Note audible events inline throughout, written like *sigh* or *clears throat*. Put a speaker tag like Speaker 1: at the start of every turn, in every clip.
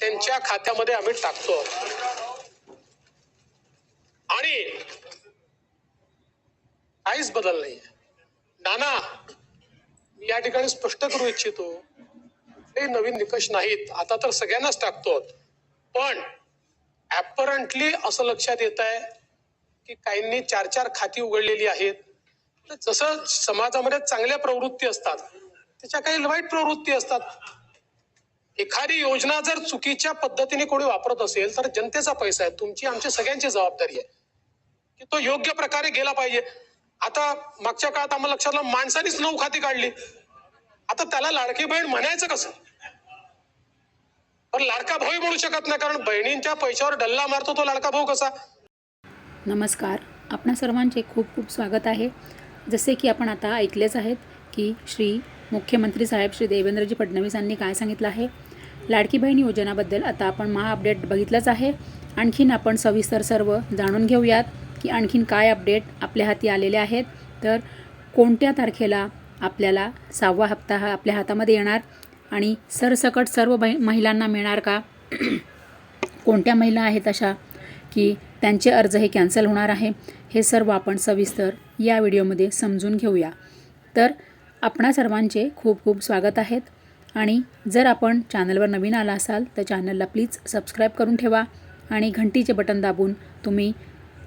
Speaker 1: त्यांच्या खात्यामध्ये आम्ही टाकतो. आणि काहीच बदल नाही नाना मी या ठिकाणी स्पष्ट करू इच्छितो. हे नवीन निकष नाहीत. आता तर सगळ्यांनाच टाकतो. पण ऍपरंटली असं लक्षात येत आहे की काहींनी चार चार खाती उघडलेली आहेत. तर जसं समाजामध्ये चांगल्या प्रवृत्ती असतात त्याच्या काही वाईट प्रवृत्ती असतात. एखादी योजना जर चुकीच्या पद्धतीने कोणी वापरत असेल तर जनतेचा पैसा आहे. तुमची आमची सगळ्यांची जबाबदारी आहे. की तो योग्य प्रकारे गेला पाहिजे. आता मागच्या काळात आम्हाला लक्षात आलं माणसानीच नऊ खाती काढली. आता त्याला लाडकी बहीण म्हणायचं कसं? पण लाडका भाऊ म्हणू शकत नाही कारण बहिणींच्या पैशावर डल्ला मारतो तो लाडका भाऊ कसा?
Speaker 2: नमस्कार. आपणा सर्वांचे खूप खूप स्वागत आहे. जसे की आपण आता ऐकलेच आहेत की श्री मुख्यमंत्री साहेब श्री देवेंद्रजी फडणवीस यांनी काय सांगितलं आहे? लाडकी बहीण योजनाबद्दल आता आपण महा अपडेट बघितलंच आहे. आणखीन आपण सविस्तर सर्व जाणून घेऊयात की आणखीन काय अपडेट आपल्या हाती आलेले आहेत. तर कोणत्या तारखेला आपल्याला सहावा हप्ता हा आपल्या हातामध्ये येणार आणि सरसकट सर्व बै महिलांना मिळणार का? *clears throat* कोणत्या महिला आहेत अशा की त्यांचे अर्ज हे कॅन्सल होणार आहे? हे सर्व आपण सविस्तर या व्हिडिओमध्ये समजून घेऊया. तर आपणा सर्वांचे खूप खूप स्वागत आहेत. आणि जर आपण चॅनलवर नवीन आला असाल तर चॅनलला प्लीज सबस्क्राईब करून ठेवा आणि घंटीचे बटन दाबून तुम्ही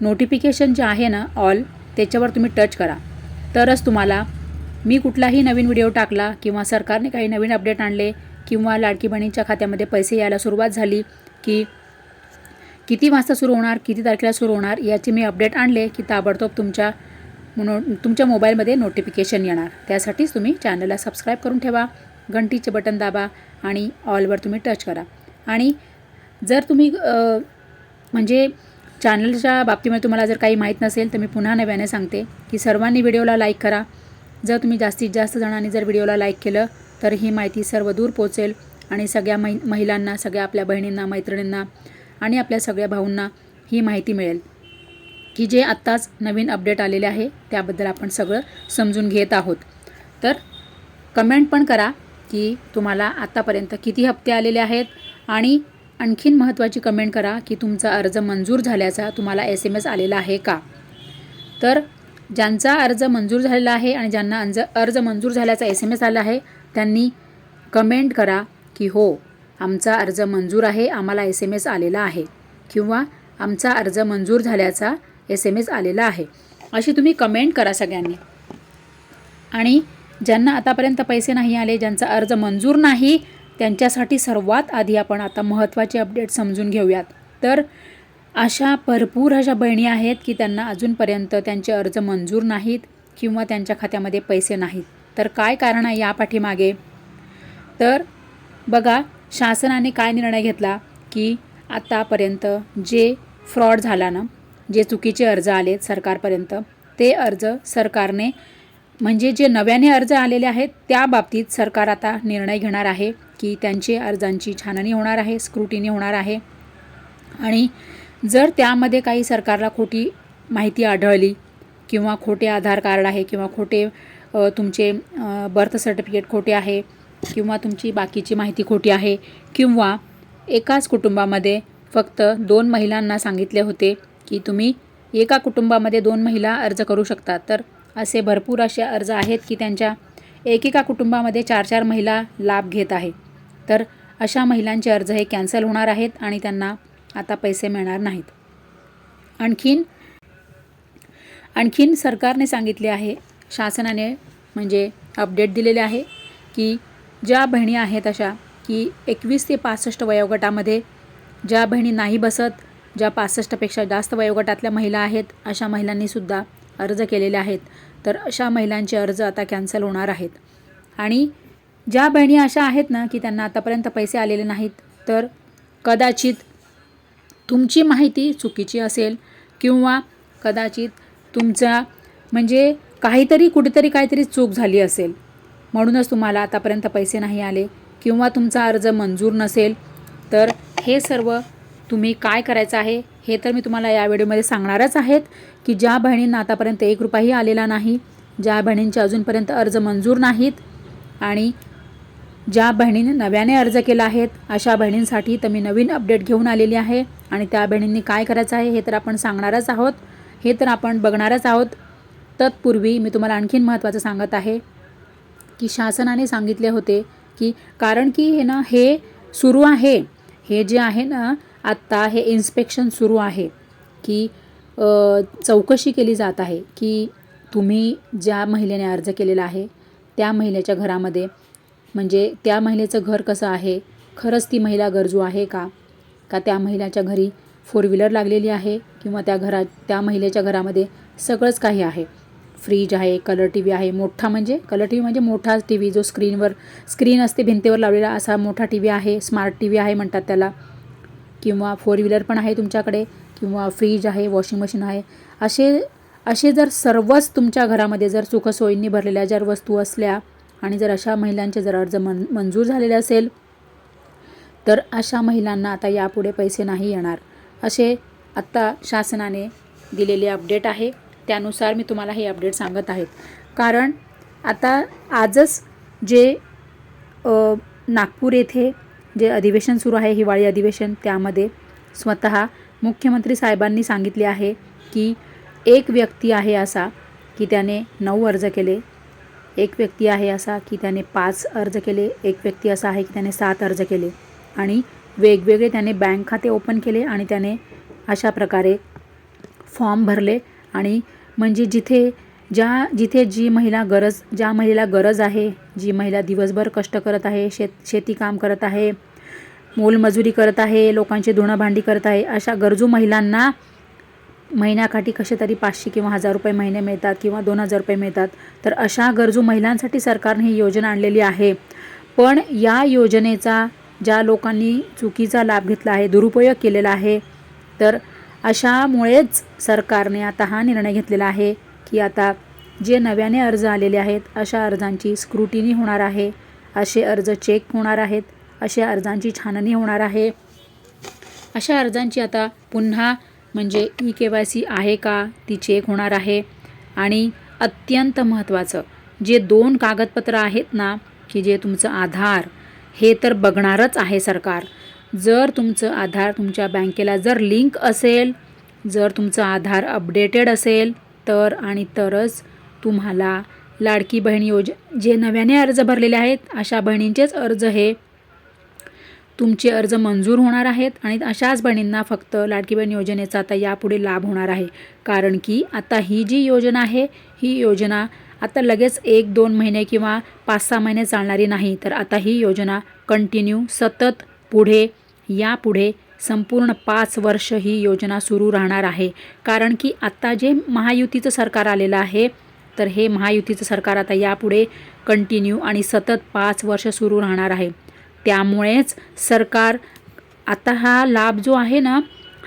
Speaker 2: नोटिफिकेशन जे आहे ना ऑल त्याच्यावर तुम्ही टच करा. तरच तुम्हाला मी कुठलाही नवीन व्हिडिओ टाकला किंवा सरकारने काही नवीन अपडेट आणले किंवा लाडकी बहिणीच्या खात्यामध्ये पैसे यायला सुरुवात झाली की किती वाजता सुरू होणार किती तारखेला सुरू होणार याचे मी अपडेट आणले की ताबडतोब तुमच्या नो तुमच्या मोबाईलमध्ये नोटिफिकेशन येणार. त्यासाठीच तुम्ही चॅनलला सबस्क्राईब करून ठेवा. घंटीचे बटन दाबा आणि ऑलवर तुम्ही टच करा. आणि जर तुम्ही म्हणजे चॅनलच्या बाबतीमध्ये तुम्हाला जर काही माहीत नसेल तर मी पुन्हा नव्याने सांगते की सर्वांनी व्हिडिओला लाईक करा. जर तुम्ही जास्तीत जास्त जणांनी जर व्हिडिओला लाईक केलं तर ही माहिती सर्व दूर पोचेल आणि सगळ्या मै महिलांना सगळ्या आपल्या बहिणींना मैत्रिणींना आणि आपल्या सगळ्या भाऊंना ही माहिती मिळेल. की जे आत्ताच नवीन अपडेट आलेले आहे त्याबद्दल आपण सगळं समजून घेत आहोत. तर कमेंट पण करा की तुम्हाला आत्तापर्यंत किती हप्ते आलेले आहेत? आणि आणखीन महत्त्वाची कमेंट करा की तुमचा अर्ज मंजूर झाल्याचा तुम्हाला एस एम एस आलेला आहे का? तर ज्यांचा अर्ज मंजूर झालेला आहे आणि ज्यांना अंज अर्ज मंजूर झाल्याचा एस एम एस आला आहे त्यांनी कमेंट करा की हो आमचा अर्ज मंजूर आहे आम्हाला एस एम एस आलेला आहे. किंवा आमचा अर्ज मंजूर झाल्याचा एस एम एस आलेला आहे. अशी तुम्ही कमेंट करा सगळ्यांनी. आणि ज्यांना आतापर्यंत पैसे नाही आले ज्यांचा अर्ज मंजूर नाही त्यांच्यासाठी सर्वात आधी आपण आता महत्त्वाचे अपडेट समजून घेऊयात. तर अशा भरपूर अशा बहिणी आहेत की त्यांना अजूनपर्यंत त्यांचे अर्ज मंजूर नाहीत किंवा त्यांच्या खात्यामध्ये पैसे नाहीत. तर काय कारण आहे या पाठीमागे? तर बघा शासनाने काय निर्णय घेतला की आतापर्यंत जे फ्रॉड झाला ना जे चुकीचे अर्ज आलेत सरकारपर्यंत ते अर्ज सरकारने म्हणजे जे नव्याने अर्ज आलेले आहेत त्या बाबतीत सरकार आता निर्णय घेणार आहे की त्यांची अर्जांची छाननी होणार आहे स्क्रुटिनी होणार आहे. आणि जर त्यामध्ये काही सरकारला खोटी माहिती आढळली किंवा खोटे आधार कार्ड आहे किंवा खोटे तुमचे बर्थ सर्टिफिकेट खोटे आहे किंवा तुमची बाकीची माहिती खोटी आहे किंवा एकाच कुटुंबामध्ये फक्त दोन महिलांना सांगितले होते की तुम्ही एका कुटुंबामध्ये दोन महिला अर्ज करू शकता तर असे भरपूर असे अर्ज आहेत की त्यांच्या एकेका कुटुंबामध्ये चार चार महिला लाभ घेत आहे. तर अशा महिलांचे अर्ज हे कॅन्सल होणार आहेत आणि त्यांना आता पैसे मिळणार नाहीत. आणखीन आणखीन सरकारने सांगितले आहे शासनाने म्हणजे अपडेट दिलेले आहे की ज्या बहिणी आहेत अशा की एकवीस ते पासष्ट वयोगटामध्ये ज्या बहिणी नाही बसत ज्या पासष्टपेक्षा जास्त वयोगटातल्या महिला आहेत अशा महिलांनीसुद्धा अर्ज केलेले आहेत. तर अशा महिलांचे अर्ज आता कॅन्सल होणार आहेत. आणि ज्या बहिणी अशा आहेत ना की त्यांना आतापर्यंत पैसे आलेले नाहीत तर कदाचित तुमची माहिती चुकीची असेल किंवा कदाचित तुमचा म्हणजे काहीतरी कुठेतरी काहीतरी चूक झाली असेल. म्हणूनच तुम्हाला आतापर्यंत पैसे नाही आले किंवा तुमचा अर्ज मंजूर नसेल तर हे सर्व तुम्ही काय करायचं आहे? हे तर मी तुम्हाला या व्हिडिओमध्ये सांगणारच आहेत की ज्या बहिणींना आतापर्यंत एक रुपयाही आलेला नाही ज्या बहिणींचे अजूनपर्यंत अर्ज मंजूर नाहीत आणि ज्या बहिणीने नव्याने अर्ज केला आहेत अशा बहिणींसाठी तर मी नवीन अपडेट घेऊन आलेली आहे आणि त्या बहिणींनी काय करायचं आहे हे तर आपण सांगणारच आहोत. हे तर आपण बघणारच आहोत. तत्पूर्वी मी तुम्हाला आणखीन महत्त्वाचं सांगत आहे की शासनाने सांगितले होते की कारण की हे ना हे सुरू आहे. हे जे आहे ना आत्ता हे इन्स्पेक्शन सुरू आहे की चौकशी केली जात आहे की तुम्ही ज्या महिलेने अर्ज केलेला आहे त्या महिलेच्या घरामध्ये म्हणजे त्या महिलेचं घर कसं आहे खरंच ती महिला गरजू आहे का? का त्या महिलाच्या घरी फोर व्हीलर लागलेली आहे किंवा त्या घरात त्या महिलेच्या घरामध्ये सगळंच काही आहे? फ्रीज आहे कलर टी व्ही आहे मोठा म्हणजे कलर टी व्ही म्हणजे मोठा टी व्ही जो स्क्रीनवर स्क्रीन असते भिंतीवर लावलेला असा मोठा टी व्ही आहे स्मार्ट टी व्ही आहे म्हणतात त्याला. किंवा फोर व्हीलर पण आहे तुमच्याकडे किंवा फ्रीज आहे वॉशिंग मशीन आहे असे असे जर सर्वच तुमच्या घरामध्ये जर सुखसोयींनी भरलेल्या जर वस्तू असल्या आणि जर अशा महिलांचे जर अर्ज मन मंजूर झालेले असेल तर अशा महिलांना आता यापुढे पैसे नाही येणार. असे आत्ता शासनाने दिलेले अपडेट आहे. त्यानुसार मी तुम्हाला हे अपडेट सांगत आहेत कारण आता आजच जे नागपूर येथे जे अधिवेशन सुरू आहे हिवाळी अधिवेशन त्यामध्ये स्वतः मुख्यमंत्री साहेबांनी सांगितले आहे की एक व्यक्ती आहे असा की त्याने नऊ अर्ज केले एक व्यक्ती आहे असा की त्याने पाच अर्ज केले एक व्यक्ती असा आहे की त्याने सात अर्ज केले आणि वेगवेगळे त्याने बँक खाते ओपन केले आणि त्याने अशा प्रकारे फॉर्म भरले आणि म्हणजे जिथे ज्या जिथे जी महिला गरज ज्या महिलेला गरज आहे जी महिला दिवसभर कष्ट करत आहे शेत शेती काम करत आहे मोलमजुरी करत आहे लोकांची धुणं भांडी करत आहे अशा गरजू महिलांना महिन्याकाठी कसे तरी पाचशे किंवा हजार रुपये महिने मिळतात किंवा दोन हजार रुपये मिळतात तर अशा गरजू महिलांसाठी सरकारने ही योजना आणलेली आहे. पण या योजनेचा ज्या लोकांनी चुकीचा लाभ घेतला आहे दुरुपयोग केलेला आहे तर अशामुळेच सरकारने आता हा निर्णय घेतलेला आहे. की आता जे नव्याने अर्ज आलेले आहेत अशा अर्जांची स्क्रुटिनी होणार आहे. असे अर्ज चेक होणार आहेत अशा अर्जांची छाननी होणार आहे. अशा अर्जांची आता पुन्हा म्हणजे ई के वाय सी आहे का ती चेक होणार आहे. आणि अत्यंत महत्त्वाचं जे दोन कागदपत्र आहेत ना की जे तुमचं आधार हे तर बघणारच आहे सरकार. जर तुमचं आधार तुमच्या बँकेला जर लिंक असेल जर तुमचं आधार अपडेटेड असेल तर आणि तरच तुम्हाला लाडकी बहीण योज जे नव्याने अर्ज भरलेले आहेत अशा बहिणींचेच अर्ज हे तुमचे अर्ज मंजूर होणार आहेत आणि अशाच बहिणींना फक्त लाडकी बहीण योजनेचा आता यापुढे लाभ होणार आहे. कारण की आता ही जी योजना आहे ही योजना आता लगेच एक दोन महिने किंवा पाच सहा महिने चालणारी नाही. तर आता ही योजना कंटिन्यू सतत पुढे यापुढे संपूर्ण पाच वर्ष ही योजना सुरू राहणार आहे. कारण की आत्ता जे महायुतीचं सरकार आलेलं आहे तर हे महायुतीचं सरकार आता यापुढे कंटिन्यू आणि सतत पाच वर्ष सुरू राहणार आहे. त्यामुळेच सरकार आता हा लाभ जो आहे ना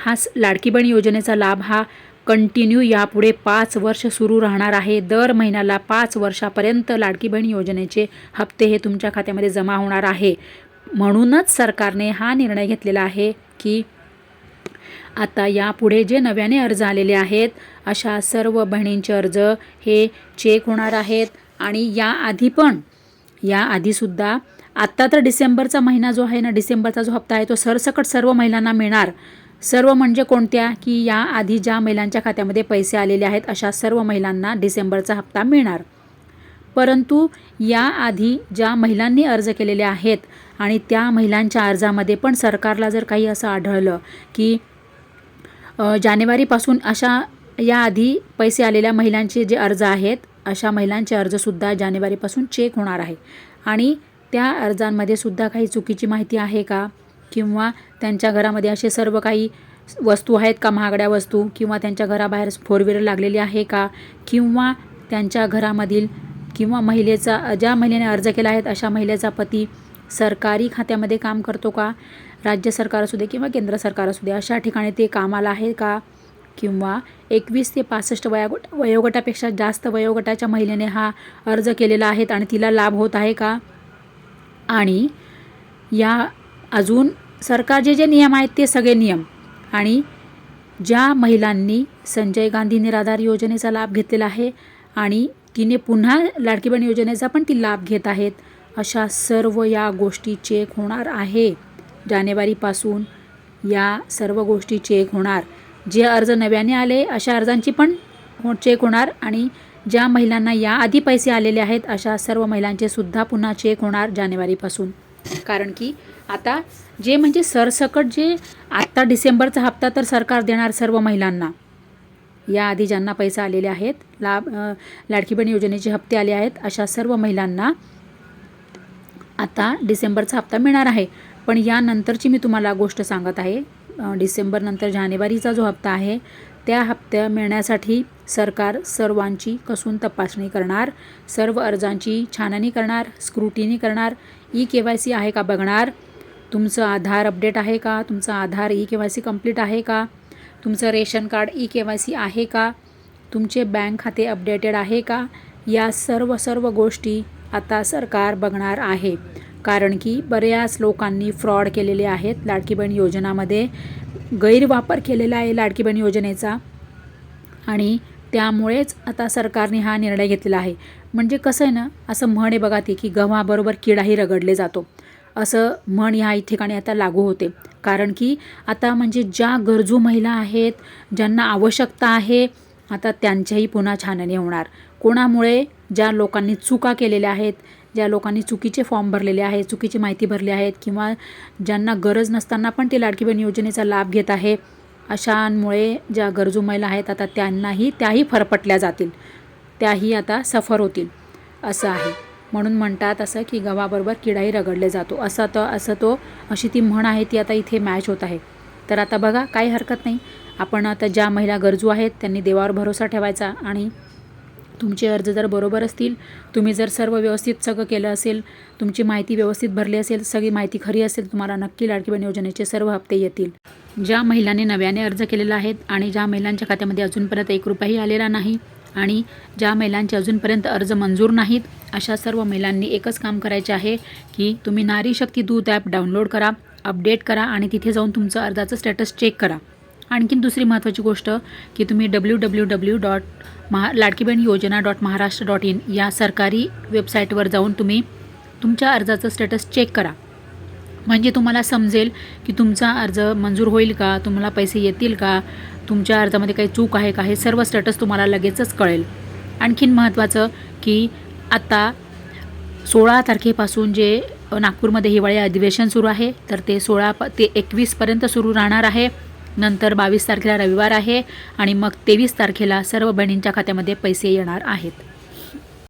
Speaker 2: हा स- लाडकी बहीण योजनेचा लाभ हा कंटिन्यू यापुढे पाच वर्ष सुरू राहणार आहे. दर महिन्याला पाच वर्षापर्यंत लाडकी बहीण योजनेचे हप्ते हे तुमच्या खात्यामध्ये जमा होणार आहे. म्हणूनच सरकारने हा निर्णय घेतलेला आहे. की आता यापुढे जे नव्याने अर्ज आलेले आहेत अशा सर्व बहिणींचे अर्ज हे चेक होणार आहेत. आणि याआधी पण याआधीसुद्धा आत्ता तर डिसेंबरचा महिना जो आहे ना डिसेंबरचा जो हप्ता आहे तो सरसकट सर्व महिलांना मिळणार. सर्व म्हणजे कोणत्या? की याआधी ज्या महिलांच्या खात्यामध्ये पैसे आलेले आहेत अशा सर्व महिलांना डिसेंबरचा हप्ता मिळणार. परंतु याआधी ज्या महिलांनी अर्ज केलेले आहेत आणि त्या महिलांच्या अर्जामध्ये पण सरकारला जर काही असं आढळलं की जानेवारीपासून अशा याआधी पैसे आलेल्या महिलांचे जे अर्ज आहेत अशा महिलांचे अर्जसुद्धा जानेवारीपासून चेक होणार आहे. आणि त्या अर्जांमध्ये सुद्धा काही चुकीची माहिती आहे का? किंवा त्यांच्या घरामध्ये असे सर्व काही वस्तू आहेत का? महागड्या वस्तू किंवा त्यांच्या घराबाहेर फोर व्हीलर लागलेली आहे का? किंवा त्यांच्या घरामधील किंवा महिलेचा ज्या महिलेने अर्ज केला आहे अशा महिलेचा पती सरकारी खात्यामध्ये काम करतो का? राज्य सरकार असू दे किंवा केंद्र सरकार असू दे अशा ठिकाणी ते कामाला आहे का? किंवा एकवीस ते पासष्ट वयोगट वयोगटापेक्षा जास्त वयोगटाच्या महिलेने हा अर्ज केलेला आहे आणि तिला लाभ होत आहे का? आणि या अजून सरकारचे जे नियम आहेत ते सगळे नियम. आणि ज्या महिलांनी संजय गांधी निराधार योजनेचा लाभ घेतलेला आहे आणि तिने पुन्हा लाडकी बहीण योजनेचा पण ती लाभ घेत आहेत अशा सर्व या गोष्टी चेक होणार आहे. जानेवारीपासून या सर्व गोष्टी चेक होणार. जे अर्ज नव्याने आले अशा अर्जांची पण हो चेक होणार आणि ज्या महिलांना याआधी पैसे आलेले आहेत अशा सर्व महिलांचे सुद्धा पुन्हा चेक होणार जानेवारीपासून. कारण की आता जे म्हणजे सरसकट जे आत्ता डिसेंबरचा हप्ता तर सरकार देणार सर्व महिलांना. याआधी ज्यांना पैसे आलेले आहेत लाभ लाडकी बहीण योजनेचे हप्ते आले आहेत अशा सर्व महिलांना आता डिसेंबरचा हप्ता मिळणार आहे. पण यानंतरची मी तुम्हाला गोष्ट सांगत आहे. डिसेंबरनंतर जानेवारीचा जो हप्ता आहे त्या हप्त्या मिळण्यासाठी सरकार सर्वांची कसून तपासणी करणार सर्व अर्जांची छाननी करणार स्क्रुटिनी करणार ई के वाय सी आहे का बघणार तुमचं आधार अपडेट आहे का तुमचं Aadhaar E K Y C complete आहे का तुमचं ration card E K Y C आहे का तुमचे बँक खाते अपडेटेड आहे का या सर्व सर्व गोष्टी आता सरकार बघणार आहे. कारण की बऱ्याच लोकांनी फ्रॉड केलेले आहेत. लाडकी बहीण योजनामध्ये गैरवापर केलेला आहे लाडकी बहीण योजनेचा. आणि त्यामुळेच आता सरकारने हा निर्णय घेतलेला आहे. म्हणजे कसं आहे ना असं म्हण आहे बघा ते की गव्हाबरोबर किडाही रगडले जातो. असं म्हण ह्या ठिकाणी आता लागू होते. कारण की आता म्हणजे ज्या गरजू महिला आहेत ज्यांना आवश्यकता आहे आता त्यांच्याही पुन्हा छाननी होणार. कोणामुळे? ज्या लोकांनी चुका केलेल्या आहेत ज्या लोकांनी चुकीचे फॉर्म भरलेले आहेत चुकीची माहिती भरली आहेत किंवा ज्यांना गरज नसताना पण ते लाडकी बहीण योजनेचा लाभ घेत आहे अशांमुळे ज्या गरजू महिला आहेत आता त्यांनाही त्याही फरफटल्या जातील. त्याही आता सफर होतील. असं आहे. म्हणून म्हणतात असं की गव्हाबरोबर किडाही रगडले जातो. असं तर असं तो अशी ती म्हण आहे ती आता इथे मॅच होत आहे. तर आता बघा काही हरकत नाही. आपण आता ज्या महिला गरजू आहेत त्यांनी देवावर भरोसा ठेवायचा आणि तुमचे अर्ज जर बरोबर असतील तुम्ही जर सर्व व्यवस्थित सगळं केलं असेल तुमची माहिती व्यवस्थित भरली असेल सगळी माहिती खरी असेल तुम्हाला नक्की लाडकी बहीण योजनेचे सर्व हप्ते येतील. ज्या महिलांनी नव्याने अर्ज केलेला आहेत आणि ज्या महिलांच्या खात्यामध्ये अजूनपर्यंत एक रुपयाही आलेला नाही आणि ज्या महिलांचे अजूनपर्यंत अर्ज मंजूर नाहीत अशा सर्व महिलांनी एकच काम करायचे आहे की तुम्ही नारी शक्ती दूत ॲप डाउनलोड करा अपडेट करा आणि तिथे जाऊन तुमचं अर्जाचं स्टेटस चेक करा. आणखीन दुसरी महत्त्वाची गोष्ट की तुम्ही W W W dot Maha Ladki Bahin Yojana dot Maharashtra dot in या सरकारी वेबसाईटवर जाऊन तुम्ही तुमच्या अर्जाचं स्टेटस चेक करा. म्हणजे तुम्हाला समजेल की तुमचा अर्ज मंजूर होईल का तुम्हाला पैसे येतील का तुमच्या अर्जामध्ये काही चूक आहे का हे सर्व स्टेटस तुम्हाला लगेचच कळेल. आणखीन महत्त्वाचं की आत्ता सोळा तारखेपासून जे नागपूरमध्ये हिवाळी अधिवेशन सुरू आहे तर ते सोळा प ते एकवीसपर्यंत सुरू राहणार आहे. नंतर बावीस तारखेला रविवार आहे आणि मग तेवीस तारखेला सर्व बहिणींच्या खात्यामध्ये पैसे येणार आहेत.